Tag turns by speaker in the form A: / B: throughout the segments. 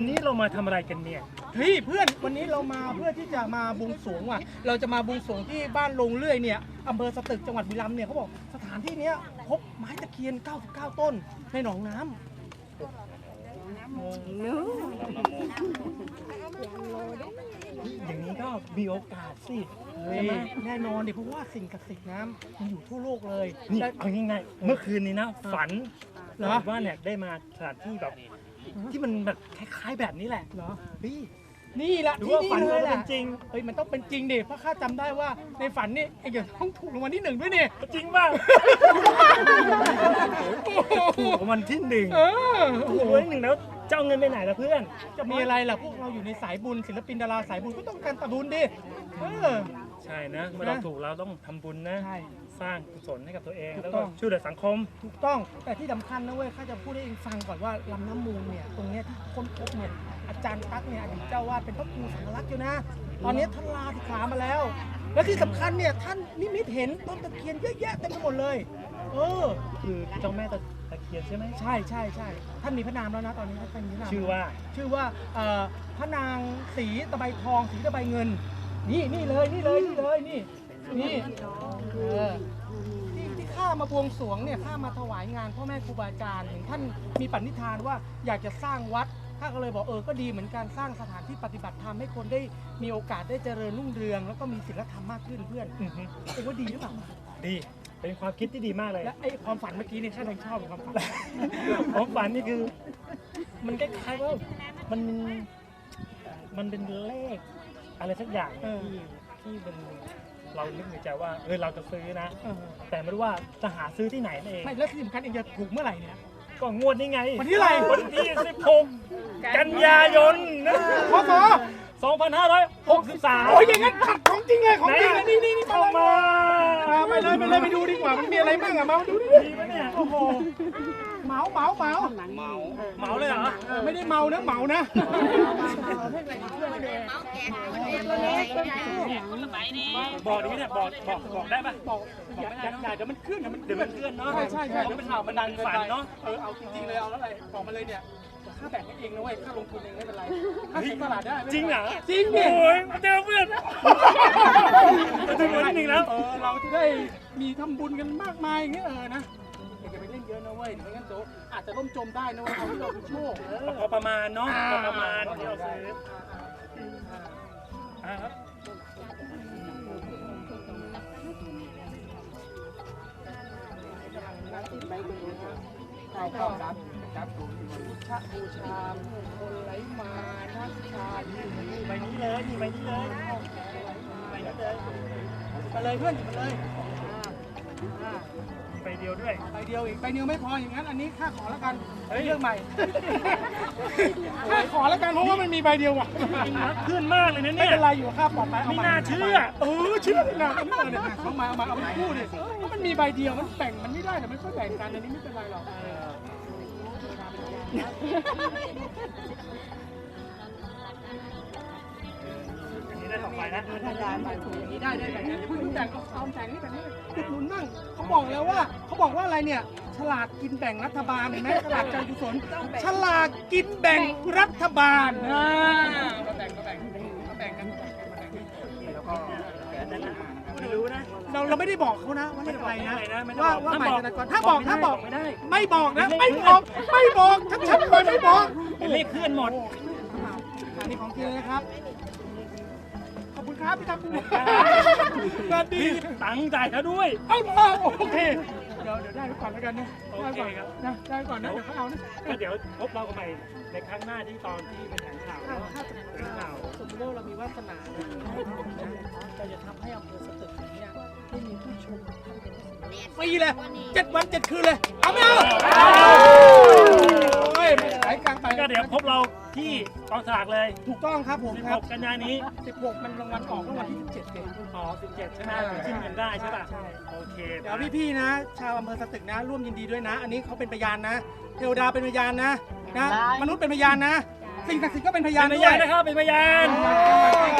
A: ม่พี่ใหม่
B: อืมวันนี้เรามาทำอะไรกันเนี่ย
A: เฮ้ยเพื่อนวันนี้เรามาเพื่อที่จะมาบวงสรวงว่ะ เราจะมาบวงสรวงที่บ้านลงเลื่อยเนี่ยอำเภอสตึกจังหวัดบุรีรัมย์เนี่ยเขาบอกสถานที่เนี้ยพบไม้ตะเคียน 99 ต้นในหนองน้ำอย่างนี้ก็มีโอกาสสิใช่ไหมแน่นอนดิเพราะว่าสิ่งศักดิ์สิทธิ์น้ำมันอยู่ทั่วโลกเลย
B: นี่
A: ได้
B: เอาง่ายๆเมื่อคืนนี้นะ ฝัน
A: เหรอ
B: ว่าเนี่ยได้มาสถานที่แบบ ที่มันแบบคล้ายๆแบบนี้แหละ
A: เหรอพี่นี่แหละ
B: หรือ
A: ที่
B: ว่า
A: นี่
B: ฝัน
A: เล
B: ว่าย
A: แห
B: เป็
A: ละ
B: นจริง
A: เฮ้ยมันต้องเป็นจริงดิเพราะข้าจำได้ว่าในฝันนี่ไอ้เดี๋ยวต้องถูกรางวัลที่หนึ่งด้วยนี่
B: จริงป่ะถูกรางวันที่หนึ่ง
A: เออ
B: ถูกรางวัลที่หนึ่งแล้วจะเอาเงินไปไหนล่ะเพื่อน
A: จะมีอะไรล่ะพวกเราอยู่ในสายบุญศิลปินดาราสายบุญก็ต้องการตะบุญดิเออ
B: ใช่นะเมื่อเราถูกเราต้องทำบุญนะ
A: ใช่
B: สร้างกุศลให้กับตัวเอง
A: ถูก
B: แล้ว
A: ต้
B: ก็
A: อง
B: ช่วยเหลือสังคม
A: ถูกต้องแต่ที่สำคัญนะเว้ยข้าจะพูดให้เองฟังก่อนว่าลำน้ำมูลเนี่ยตรงเนี้ยที่ค้นพบเนี่ยอาจารย์ตั๊กเนี่ยอดีตเจ้าวาดเป็นพระครูสังฆลักษณ์อยู่นะ ตอนนี้ท่านลาสิกขามาแล้ว และที่สำคัญเนี่ยท่านนิมิตเห็นต้นตะเคียนเยอะแยะเต็มไปหมดเลย เออ
B: คือเจ้าแม่ตะตะเคียนใช่ไหม
A: ใช่ใช่ใช่ท่านมีพระนามแล้วนะตอนนี้ท่านมีพระนาม
B: ชื่อว่า
A: ชื่อว่าเอ่อพระนางสีตะไบทองสีตะไบเงิน นี่นี่เลยนี่เลยนี่เลยนี่ นี่เออที่ที่ข้ามาบวงสรวงเนี่ยข้ามาถวายงานพ่อแม่ครูบาอาจารย์เห็นท่านมีปณิธานว่าอยากจะสร้างวัดข้าก็เลยบอกเออก็ดีเหมือนการสร้างสถานที่ปฏิบัติธรรมให้คนได้มีโอกาสได้เจริญรุ่งเรือง แล้วก็มีศีลธรรมมากขึ้นเพื่อน
B: อือฮึ
A: เอ็งว่าดีหรือเปล่า
B: ดี เป็นความคิดที่ดีมากเลย
A: และไอ้ความฝันเมื่อกี้เนี่ยข้ายังชอบความฝัน
B: ผมฝันนี่คือ มันคล้ายๆว่ามันมันมันเป็นเลข อะไรสักอย่าง
A: เออ
B: ที่ที่เป็น เรานึกในใจว่าเออเราจะซื้อนะ
A: เออ
B: แต่ไม่รู้ว่าจะหาซื้อที่ไหนนั่นเอง
A: ไม่แล้วที่สำคัญเองจะถูกเมื่อไหร่เนี่ย
B: ก็งวดนี้ไง
A: วันที่อะไร
B: วันที่ 16 กันยายนนะ
A: พศ
B: 2563
A: โอ้ยอย่างนั้นขัดของจริงเลยของจริงเลยนี่นี่นี่
B: เข้า
A: มา
B: มา
A: ไปเลยไปเลยไปดูดีกว่ามันมีอะไรบ้างอะมาดูดิ
B: ดีไหมเนี่ย
A: โอ้โห เหมาเหมาเหมา
B: เหมาเลยเหรอ
A: เออไม่ได้เมานะเหมานะ
B: บอกดีเนี่ยบอกบอกบอกได้ปะ
A: บอกอย่าอย่าอย่าเดี๋ยวมันขึ้นเดี๋ยวมัน
B: เดี๋ยวมันเคลื่อนเนาะ
A: ใช่ใช่ใช่
B: เดี๋
A: เดี๋
B: ย
A: ยวว
B: มั
A: มันน
B: ข่า
A: ข่าวว
B: มั
A: มันน
B: ดั
A: ดั
B: ง
A: ง
B: เกิ
A: เกิ
B: น
A: น
B: ไป
A: ไปเออเอาจริงๆเลยเอาแล้วอะไรบอกมาเลยเนี่ยค่าแบ่งให้เองนะเว้ยค่าลงทุนเองไม่เป็นไรค่าเสียตลาดได้ไม่เป็นไจ
B: ริงเหรอ
A: จริงดิ
B: โอ้ยเจอเพื่อนจะถึงวันที่หนึ่งแล้ว
A: เออเราจะได้มีทำบุญกันมากมายอย่างเงี้ยเออนะอย่าไป เล่นเยอะนะเว้ยเดี๋ยวไม่งั้นเดี๋ยวอาจจะล่มจมได้นะเว้ยเอาที่เราเป็นโชคเออ
B: พอประมาณเนาะพอประมาณที่เราซื้ออ่าครับ
A: ข่าวข่าวรับครับชะบูชาผู้คนไหลมาทักทาย
B: ใบนี้เลยนี่ใบนี้เลยใบนี้เลย
A: มาเลยเพื่อนมาเลย อ่า
B: มีใบเดียวด้วย
A: ใบเดียวอีกใบเดียวไม่พออย่างนั้นอันนี้ค่าขอแล้วกัน
B: เฮ้ย
A: เรื่องใหม่ ค่าขอแล้วกันเพราะว่ามันมีใบเดียวว่ะ
B: จริงนะเพื่อนมากเลยนะ
A: ไม่
B: เนี่ย
A: เป็นไรอยู่ค่าปลอดภัยเอา
B: ไม่
A: ใหม่
B: น่าเชื่อ
A: เออเชื่อนะอันนี้เออเนี่ยเอามาเอามาเอามาพูดดิเพราะมันมีใบเดียวมันแบ่งมันไม่ได้แต่มันก็แบ่งกันอันนี้ไม่เป็นไรหรอก
B: นนี้ได้สองใบนะ
A: ได้ได้ใบถูกอย่างนี้ได้ได้แบบนี้พูดถึงแต่งก็เอาแต่งนี่แบบนี้ติดหนุนนั่งเขาบอกแล้วว่าเขาบอกว่าอะไรเนี่ยฉลากกินแบ่งรัฐบาลเห็นไหมฉลากการกุศลฉลากกินแบ่งรัฐบาลอ่ามาแบ่งมาแบ่งมาแบ่งกันมาแบ่งกันแล้วก็
B: ไม่รู้นะ
A: เราเราไม่ได้บอกเขานะว่าเลขอะไรนะ
B: ไม่ต้อง
A: ว่า
B: บอก
A: ว่า
B: ไม่
A: หมาย
B: ต้อง
A: ธ
B: บอก
A: นากรถ้าบอกถ้าบอก
B: ไม่ได้
A: ไม่บอกนะไม่บอกไม่บอกชัดๆเลยไม่บอก
B: เป็นเลขเคลื่อนหมด
A: อันนี้ของจริงเลยนะครับ ขอบคุณครับพี่ตาปูสวัสดี
B: ตั้งใจเขาด้วย
A: เอามาโอเค เดี๋ยวเดี๋ยวได้ไว้ก่อนแล้วกันนะ
B: โอ
A: ได้
B: เค
A: ก่อน
B: ครับ
A: นะได้ก่อนนะเดี๋ยวเขาเอานะ
B: ก็เดี๋ยวพบเรากันใหม่ในครั้งหน้าที่ตอนที่เป็นแถลงข่าว
A: ถ้า
B: เนาะ
A: ถ้าสมมติ
B: แถลงข่าว
A: ว่าสมมติว่าเรามีวาสนาเนี่ยเราจะทำให้อำเภอสตึกเนี่ยได้มีผู้ชมฟรีเลยเจ็ดวันเจ็ดคืนเลย เอาไม่เอาโอ้ยไม่ขาย กลางไป
B: ก็เดี๋ยวพบเราที่กองสลากเลย
A: ถูกต้องครับผมครับ
B: 16 กันยายนนี้
A: 16 มันรางวัลออกรางวัลที่ 17เอง
B: อ๋อ 17 ใช่ไหม
A: อ่า
B: ขึ้นเงินได้ใช่ป่ะ
A: ใช่
B: โอเค
A: เดี๋ยวพี่ๆนะ ชาวอำเภอสตึกนะ ร่วมยินดีด้วยนะ อันนี้เขาเป็นพยานนะ เทวดาเป็นพยานนะนะ มนุษย์เป็นพยานนะ สิ่งศักดิ์สิทธิ์ก็เป็นพยาน
B: เป็นพ
A: ด้วย
B: ยานนะครับ เป็นพยาน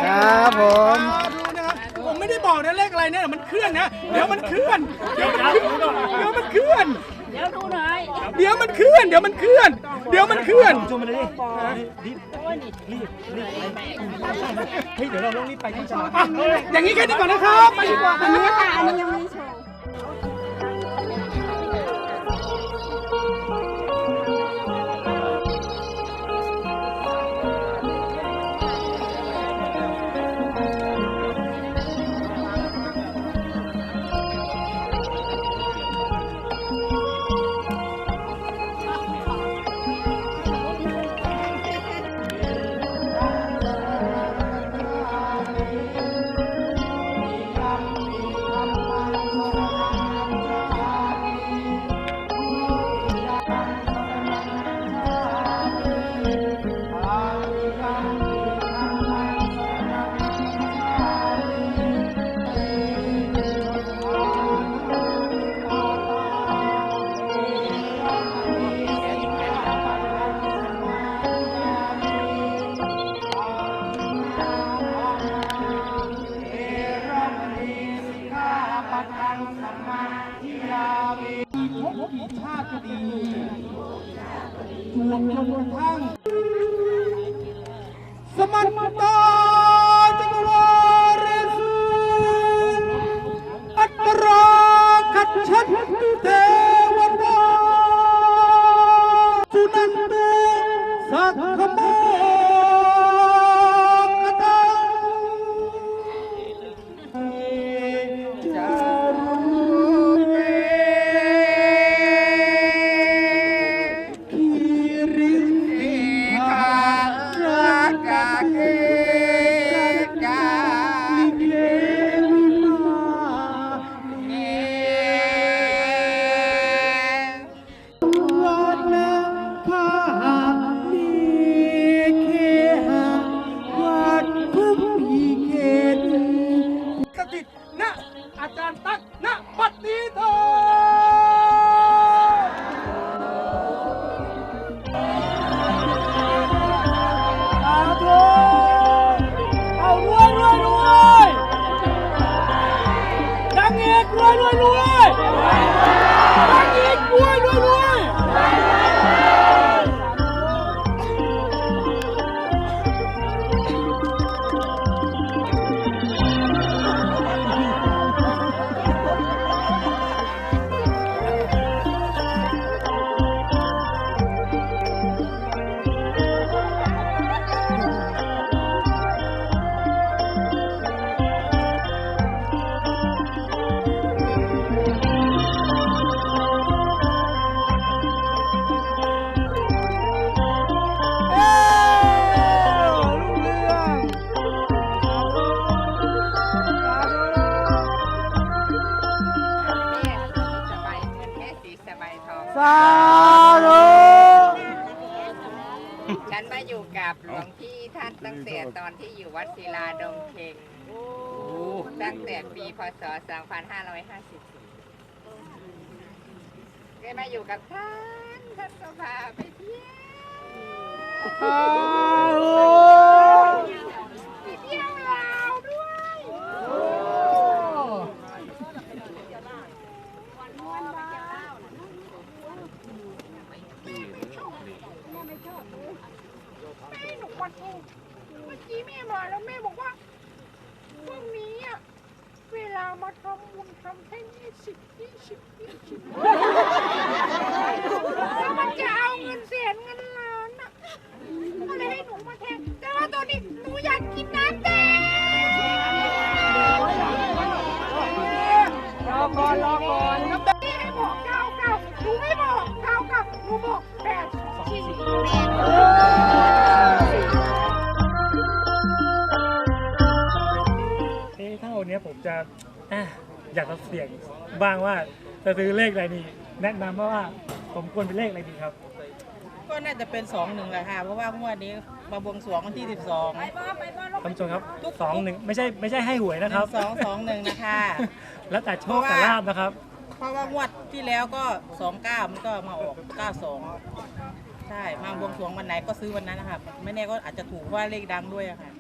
C: ครับผม
A: ดูนะครับผมไม่ได้บอกนะเลขอะไรเนี่ยมันเคลื่อนนะ เดี๋ยวมันเคลื่อน
B: เดี๋ยวครับดูก่อน
A: เดี๋ยวมันเคลื่อน
D: เดี๋ยวดูหน่อย
A: เดี๋ยวมันเคลื่อน เดี๋ยวมันเคลื่อน
B: โอ เค
A: เดี๋ยวมันเคลื่อน
B: ชมมาเลยดิรีบรีบรีบเฮ้ยเดี๋ยวเราต้องรีบไปที่จังหวัด
A: อะอย่างนี้แค่นี้ก่อนนะครับ ไปดีกว่า
D: อันนี้ค่ะอันนี้ยังไม่ ได้โชว์
A: พบพบชาติก็ดีจวบจนกระทั่งสมัตตา ตั้ง
E: แต่ตอนที่อยู่วัดศิลาดงเค็งตั้งแต่ปีพศ 2550ได้มาอยู่กับท่าน ท่านก็พาไปเที่ยว
A: สาธุ
E: ไปเที่ยวลาวด้วยแม่หนูขอโทษเมื่ อกี้แม่มาแล้วแม่บอกว่าพรุ่งนี้อะเวลามาทำบุญทำแค่ยี่สิบยี่สิบยี่สิบแล้วมันจะเอาเงินแสนเงิน
B: นนี้ผมจะอะอยากจะเสี่ยงบ้างว่าจะซื้อเลขอะไรดีแนะนำว่าผมควรเป็นเลขอะไรดีครับ
F: ก็น่าจะเป็นสองหนึ่งแหละค่ะ เพราะว่างวดนี้มาบวงสรวงวันที่สิบสอง
B: ท่านผู้ชมครับสองหนึ่งไม่ใช่ไม่ใช่ให้หวยนะครับ
F: สองสองหนึ่งนะคะ
B: แล้วแต่โชคแต่ลาบนะครับ
F: เพราะว่างวดที่แล้วก็สองเก้ามันก็มาออกเก้าสองใช่ มาบวงสรวงวันไหนก็ซื้อวันนั้นนะคะไม่แน่ก็อาจจะถูกเพราะว่าเลขดังด้วยอะค่ะ